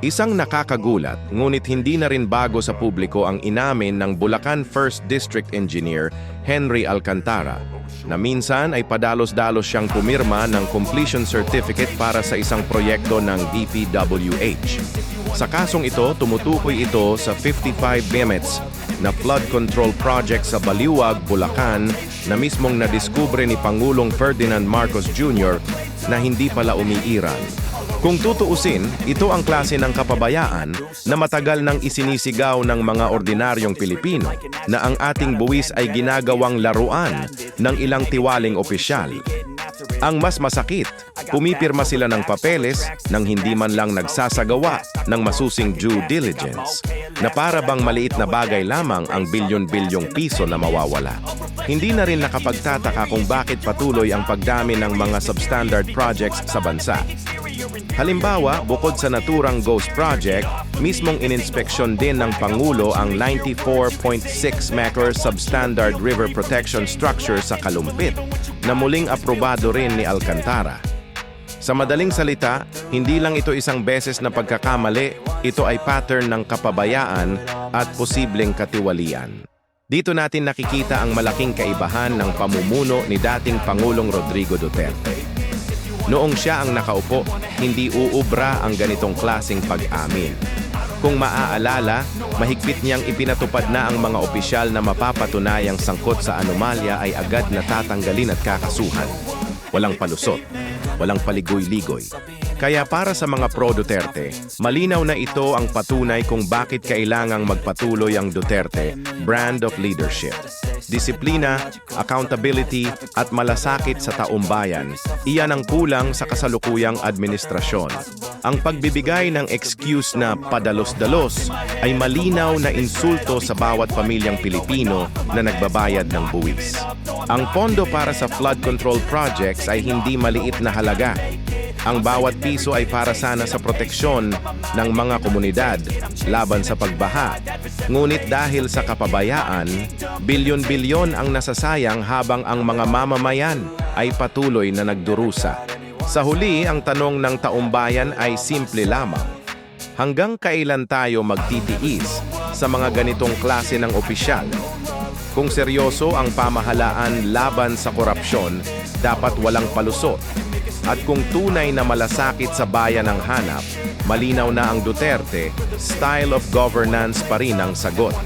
Isang nakakagulat, ngunit hindi na rin bago sa publiko ang inamin ng Bulacan 1st District Engineer Henry Alcantara na minsan ay padalos-dalos siyang pumirma ng completion certificate para sa isang proyekto ng DPWH. Sa kasong ito, tumutukoy ito sa 55 minutes na flood control project sa Baliwag, Bulacan na mismong nadiskubre ni Pangulong Ferdinand Marcos Jr. na hindi pala umiiran. Kung tutuusin, ito ang klase ng kapabayaan na matagal nang isinisigaw ng mga ordinaryong Pilipino na ang ating buwis ay ginagawang laruan ng ilang tiwaling opisyal. Ang mas masakit, pumipirma sila ng papeles nang hindi man lang nagsasagawa ng masusing due diligence na para bang maliit na bagay lamang ang bilyon-bilyong piso na mawawala. Hindi na rin nakapagtataka kung bakit patuloy ang pagdami ng mga substandard projects sa bansa. Halimbawa, bukod sa naturang Ghost Project, mismong ininspeksyon din ng Pangulo ang 94.6 Macro Substandard River Protection Structure sa Kalumpit na muling aprobado rin ni Alcantara. Sa madaling salita, hindi lang ito isang beses na pagkakamali, ito ay pattern ng kapabayaan at posibleng katiwalian. Dito natin nakikita ang malaking kaibahan ng pamumuno ni dating Pangulong Rodrigo Duterte. Noong siya ang nakaupo, hindi uubra ang ganitong klasing pag-amin. Kung maaalala, mahigpit niyang ipinatupad na ang mga opisyal na mapapatunayang sangkot sa anomalya ay agad natatanggalin at kakasuhan. Walang palusot, walang paligoy-ligoy. Kaya para sa mga pro-Duterte, malinaw na ito ang patunay kung bakit kailangang magpatuloy ang Duterte brand of leadership. Disiplina, accountability at malasakit sa taumbayan, iyan ang kulang sa kasalukuyang administrasyon. Ang pagbibigay ng excuse na padalos-dalos ay malinaw na insulto sa bawat pamilyang Pilipino na nagbabayad ng buwis. Ang pondo para sa flood control projects ay hindi maliit na halaga. Ang bawat piso ay para sana sa proteksyon ng mga komunidad laban sa pagbaha. Ngunit dahil sa kapabayaan, bilyon-bilyon ang nasasayang habang ang mga mamamayan ay patuloy na nagdurusa. Sa huli, ang tanong ng taumbayan ay simple lamang. Hanggang kailan tayo magtitiis sa mga ganitong klase ng opisyal? Kung seryoso ang pamahalaan laban sa korupsyon, dapat walang palusot. At kung tunay na malasakit sa bayan ang hanap, malinaw na ang Duterte, style of governance pa rin ang sagot.